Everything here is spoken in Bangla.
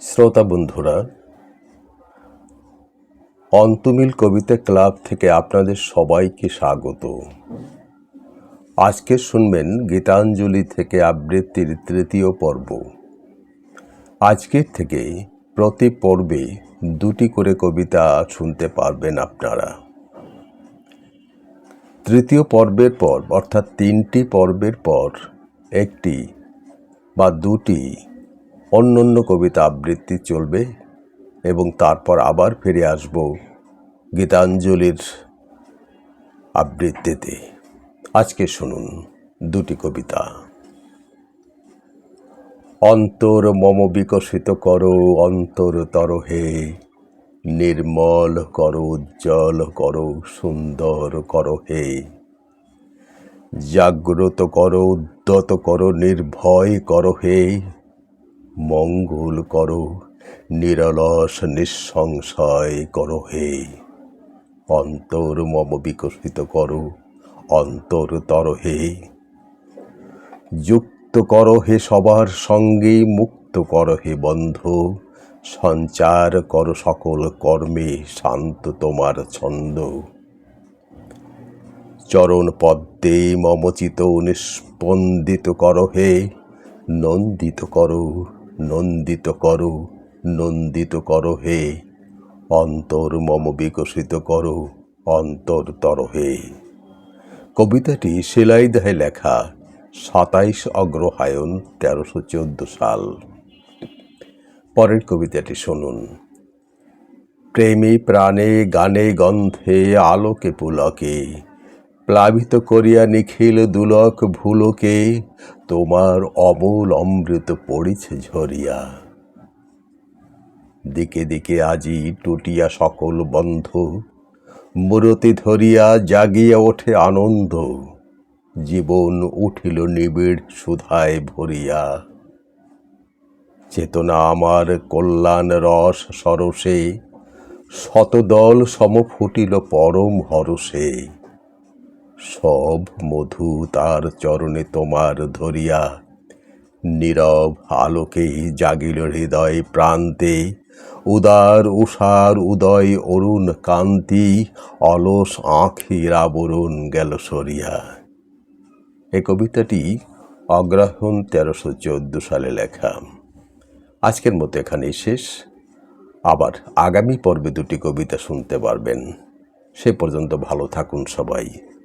শ্রোতা বন্ধুরা, অন্তমিল কবিতা ক্লাব থেকে আপনাদের সবাইকে স্বাগত। আজকে শুনবেন গীতাঞ্জলি থেকে আবৃত্তির তৃতীয় পর্ব। আজকের থেকে প্রতি পর্বে দুটি করে কবিতা শুনতে পারবেন আপনারা। তৃতীয় পর্বের পর, অর্থাৎ তিনটি পর্বের পর, একটি বা দুটি অন্য অন্য কবিতা আবৃত্তি চলবে এবং তারপর আবার ফিরে আসব গীতাঞ্জলির আবৃত্তিতে। আজকে শুনুন দুটি কবিতা। অন্তর মম বিকশিত করো, অন্তর তরহে নির্মল করো, উজ্জ্বল করো, সুন্দর করো হে। জাগ্রত করো, উদ্যত করো, নির্ভয় করো হে। মঙ্গল করো, নিরলস নিঃসংশয় করো হে। অন্তর মম বিকশিত করো, অন্তর তর হে। যুক্ত করো হে সবার সঙ্গে, মুক্ত করো হে বন্ধ। সঞ্চার করো সকল কর্মে, শান্ত তোমার ছন্দ। চরণ পদ্মে মমচিত নিস্পন্দিত করো হে, নন্দিত করো। নন্দিত করো নন্দিত করো হে। অন্তর মম বিকশিত করো, অন্তর তর হে। কবিতাটি সেলাইদাহে লেখা, সাতাইশ অগ্রহায়ণ তেরোশো চোদ্দ সাল। পরের কবিতাটি শুনুন। প্রেমী প্রাণে গানে গন্ধে আলোকে পুলকে প্লাবিত করিয়া নিখিল দুলক ভুলকে, তোমার অমূল অমৃত পড়িছে ঝরিয়া। দিকে দিকে আজি টুটিয়া সকল বন্ধ, মূরতি ধরিয়া জাগিয়া ওঠে আনন্দ, জীবন উঠিল নিবিড় সুধায় ভরিয়া। চেতনা আমার কল্যাণ রস সরসে, শতদল সম ফুটিল পরম হরসে। সব মধু তার চরণে তোমার ধরিয়া। নীরব আলোকে জাগিল হৃদয় প্রান্তে। উদার উষার উদয় অরুণ কান্তি, অলস আঁখির আবরণ গেল সরিয়া। এ কবিতাটি অগ্রহণ তেরোশো চোদ্দ সালে লেখা। আজকের মতো এখানেই শেষ। আবার আগামী পর্বে দুটি কবিতা শুনতে পারবেন। সে পর্যন্ত ভালো থাকুন সবাই।